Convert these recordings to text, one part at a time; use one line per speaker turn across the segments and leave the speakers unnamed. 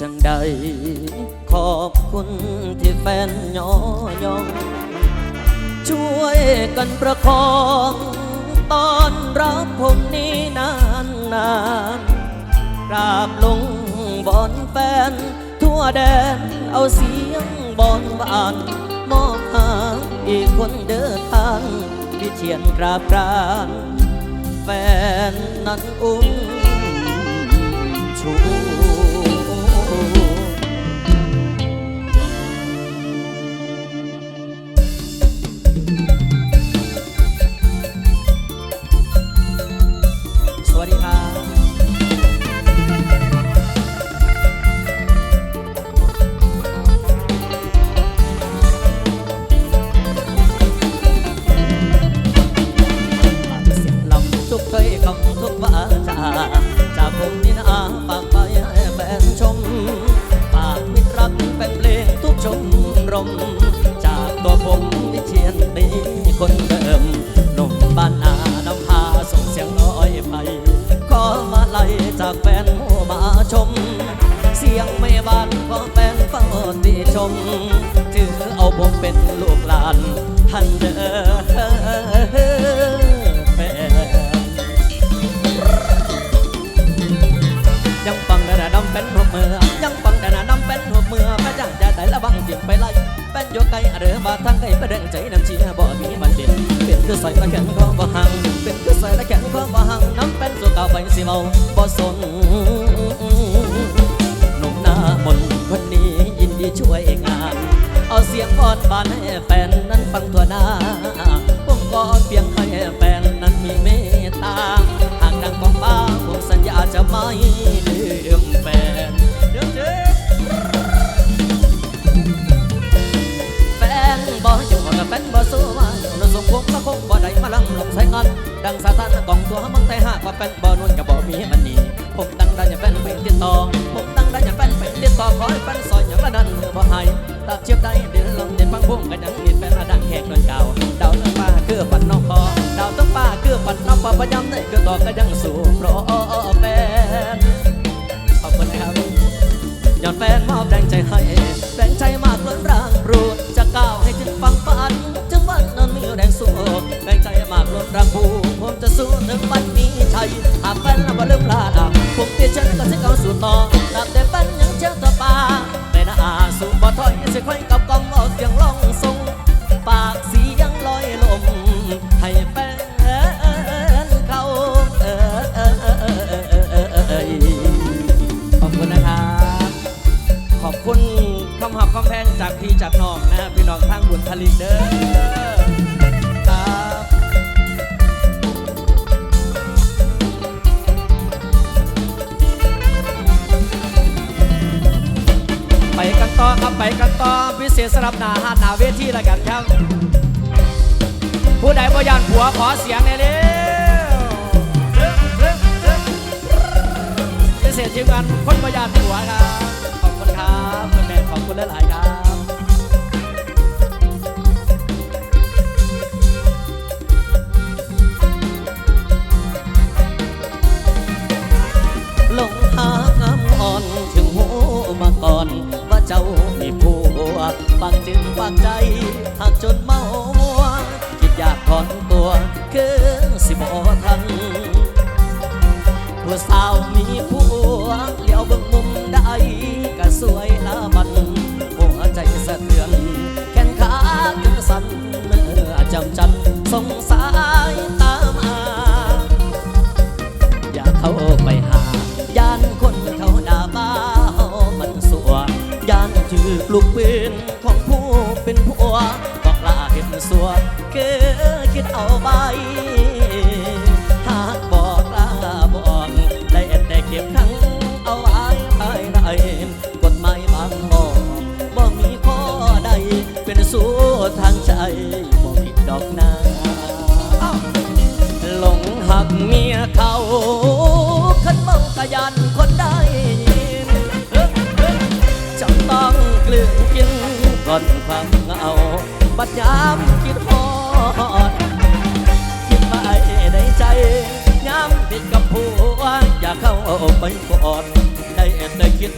จังใด ขอบคุณที่แฟนย่อยอง ช่วยกันประคองตอนรับผมนี้นานนานกราบลงบอนแฟน ทั่วแดนเอาเสียงบอนบาน มอบหาอีกคนเดินทางวิเชียนกราบกรานแฟนนั้นอุ้มชู ม ถือเอาผมเป็นลูกหลานท่านเด้อแฟนยังฟังแต่ดำเป็นหัวเมือยังฟังแต่ดำเป็นหัวเมือแม่จังจะได้ละบังเสียงไปไล่เป็นโยกไก่เรือมาทางไก่ประเด็นใจน้ำชีบ่มีมันเด่นเป็นคือใส่ตะแขนของบ่หังเป็นคือใส่ตะแขนของบ่หังน้ำเป็นสุกเอาไปสิเมาบ่สน สียงอ่อนบานให้แฟนนั้นฟังทั่วหน้าผมก็เพียงให้แฟนนั้นมีเมตตาหากดังของบ้าผมสัญญาจะไม่ลืมแฟนเดี๋ยวเจแฟนบ่อยู่กับแฟนบ่สู้ว่าเราสมคงก็คงบ่ได้มาลังลงใส่กันดังสาธารกองตัวมังแต่หากว่าแฟนบ่นวลกับบ่มีมันนี่ผมตั้งได้อย่าแฟนไปติดต่อผม ได้อย่าแฟนไปติดต่อขอให้แฟนซอยอย่างละนั้นมือบ่ให้ตักเชียบได้เดินลมเด่นฟังพุ่งกันยังนิดแฟนระดังแขกนวลเก่าดาวตั้งป้าคือปันน้องคอดาวตั้งป้าคือปันน้องปอประจำได้คือต่อก็ยังสู้เพราะแฟนขอบคุณครับยอดแฟนมอบแรงใจให้แรงใจมากล้นร่างปรูดจะก้าวให้ถึงฝั่งฝันถึงวันนั้นมีแรงสู้แรงใจมากล้นร่างผูผมจะสู้ถึงวันมีชัยหากแฟนเราบ่ลืมลาดาผมเตี้ยฉันก็จะก้าสู่ต่อตราบแต่ปั้นยังเชื่อต่อปาไม่น่าสู่บ่ถอยสิค่อยกับกองเอาเสียงร้องทรง รับหนาหาหนาเวทีแล้วกันครับ ผู้ใดบ่ยานผัวขอเสียงหน่อยเร็วพิเศษทีมงานคนบ่ยานผัวครับ ขอบคุณครับคุณแม่ขอบคุณหลายๆครับ วปากจึงปากใจหากจนเมามัวคิดอยากถอนตัวคือสิบอทันผู้สาวมีผู้ ก่อนความเหงาบัดยามคิดฮอดคิดมาไว้ในใจย้ำติดกับผัวอยากเข้าไปกอดได้แต่คิด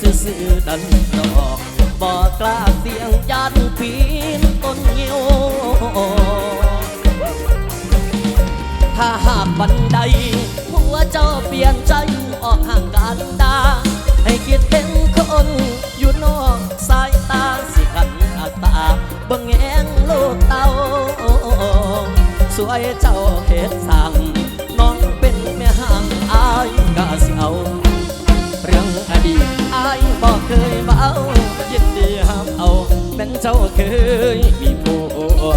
คิดซื่อๆดันดอกบอกกล้าเสียงยันปีนต้นเงี้ยวถ้าหากบันได เต้า สวยเจ้าเฮ็ดสั่งน้องเป็นแม่ห่างอายก็สิเอาเรื่องอดีตอายบอกเคยเบายินดีห้ามเอาเป็นเจ้าเคยมีผัว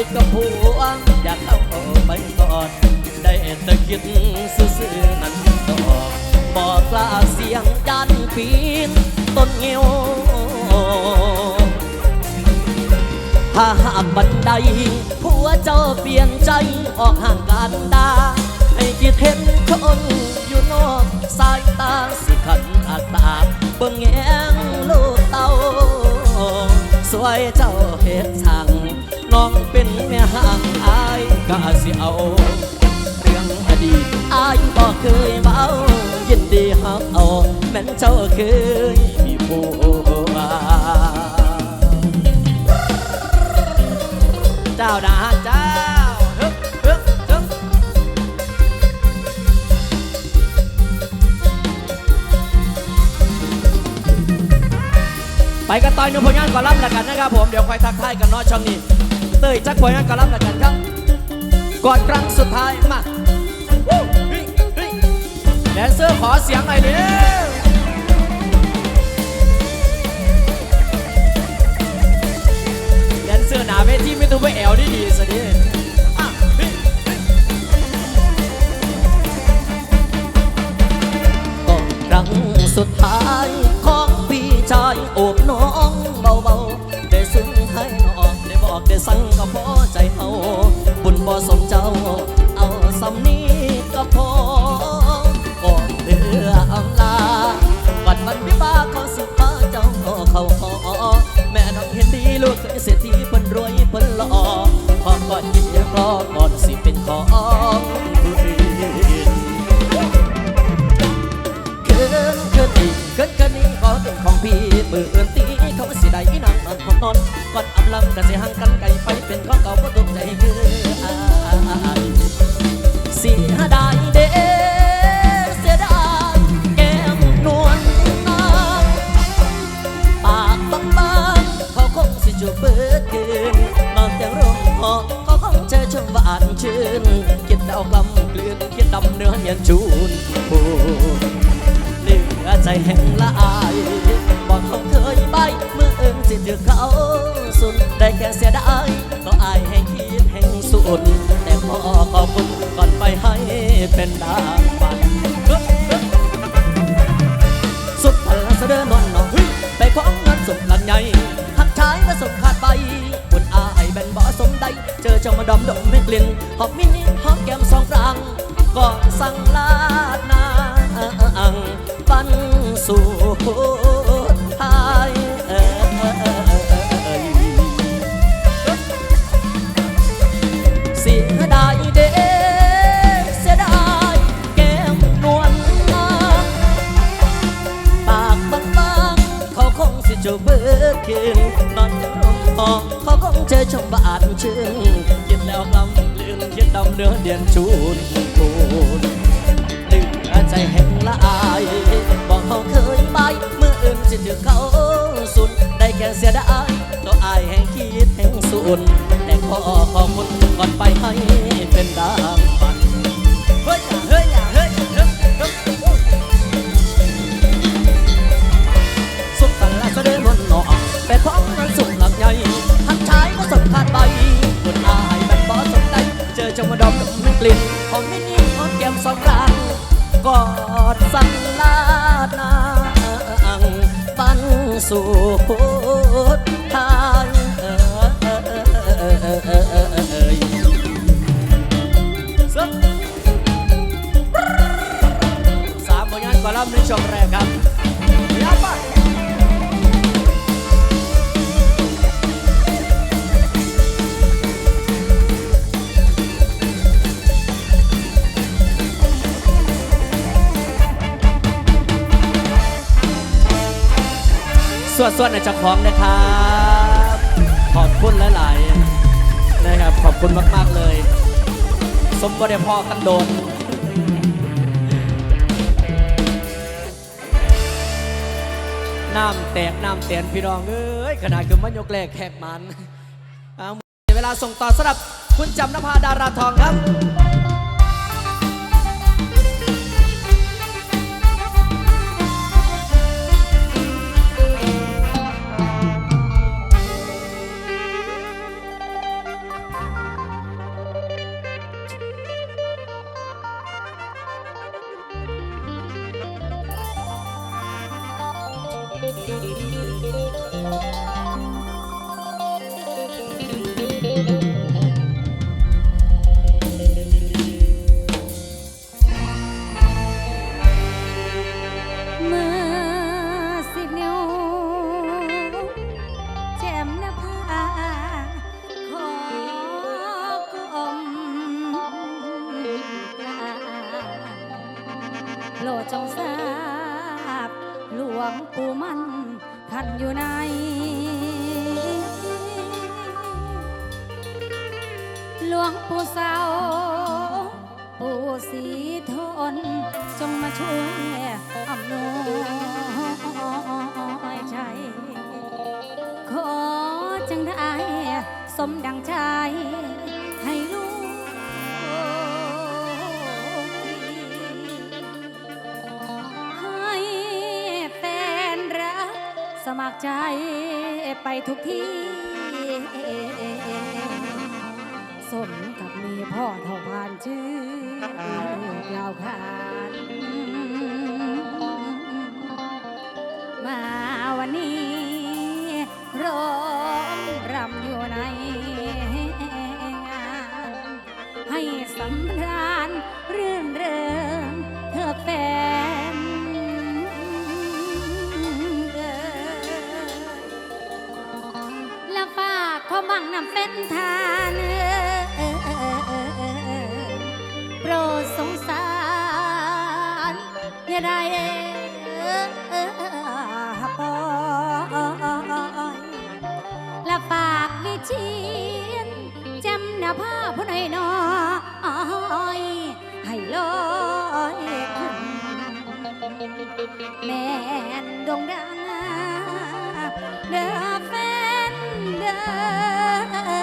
ิดกับผัวอยากเข้าไปกอดได้แต่คิดซื่อๆนั้นดอบอกกล้าเสียงยันปีนต้นเงี้ยวถ้าหากบันไดผัวเจ้าเปลี่ยนใจออกห่างกันดาให้คิดเห็นคนอยู่นอกสายตาสิขันอัตาเบิ่งแงงลูกเต้าสวยเจ้าเฮ็ดสั่ง น้องเป็นแม่ห่างอายก็สิเอา เรื่องอดีตอายบอกเคยเบายินดีหักเอาแม้นเจ้าเคยมีผัวเจ้าดาเจ้าฮึบฮึบฮึบไปกันต่อยนึ่งผลงานก่อนรับแล้วกันนะครับผม เดี๋ยวคอยทักทายกันเนาะช่องนี้ เลยจักผลงานก่อนรับแล้วกันครับก่อนครั้งสุดท้ายมาแดนเซอร์ขอเสียงหน่อยดิ ลูกเคยเศรษฐีเพิ่นรวยเพิ่นหล่อขอก่อนยินรอก่อนสิเป็นของผู้อื่นเกินเกินอีกเกินเกินนี้ขอเป็นของพี่มืออื่นตีเขาสิได้อีนังนอนของนอนก่อนอำลำกันสิห่างกันไกลไปเป็นของเก่าก็ตกใจเกิน หวานชื่นคิดเอากลำกลืนคิดดำเนื้อเนียนจูนผู้เหลือใจแห่งละอายบอกเขาเคยไปเมื่อเอิงสิถือเขาสุดได้แค่เสียดายก็อายแห่งคิดแห่งสุดแต่พอขอบคุณก่อนไปให้เป็นดางบัน จอจ้ามาดมดมไม่กลิ่นหอบมินิหอมแก้มสองครั้งก่อนสั่งลาดนางปันสู่ทายเอ่ยเสียดายเด้เสียดายแก้มนวลนางปากบางๆเขาคงสิจูบเบิดคืนนอนร่มหอ เขาคงเจอชมบานชื่นกินแล้วกำลืนคิดดำเนื้อเดียนชูนปูนดึงใจแห่งละอายบอกเขาเคยไปเมื่ออื่นจะถือเขาสุ สุดทางสามผลงานกอลัมน์ในช่วงแรกครับ วนส่วนในเจ้าของนะครับ ขอบคุณหลายๆนะครับ ขอบคุณมาก ๆ เลย สมบูรณ์พ่อกันโดนน้ำแตกน้ำเตียนพี่น้องเอ้ยขนาดคือมันยกแรกแขกมันเอาเวลาส่งต่อสำหรับคุณจำนภาดาราทองครับ
Thank you. ท่านอยู่ในหลวงปู่เสาปู่สีทน จงมาช่วยอำนวยใจ ขอจังได้สมดังใจ สมัครใจไปทุกที่สมกับมีพ่อเท่าพานชื่อยาวขาน ได้ปล่อยและฝากวิเชียนจำหน้าผ้าผู้น้อยน้อยให้ลอยขึ้นแม่นดงดังเด้อแฟนเด้อ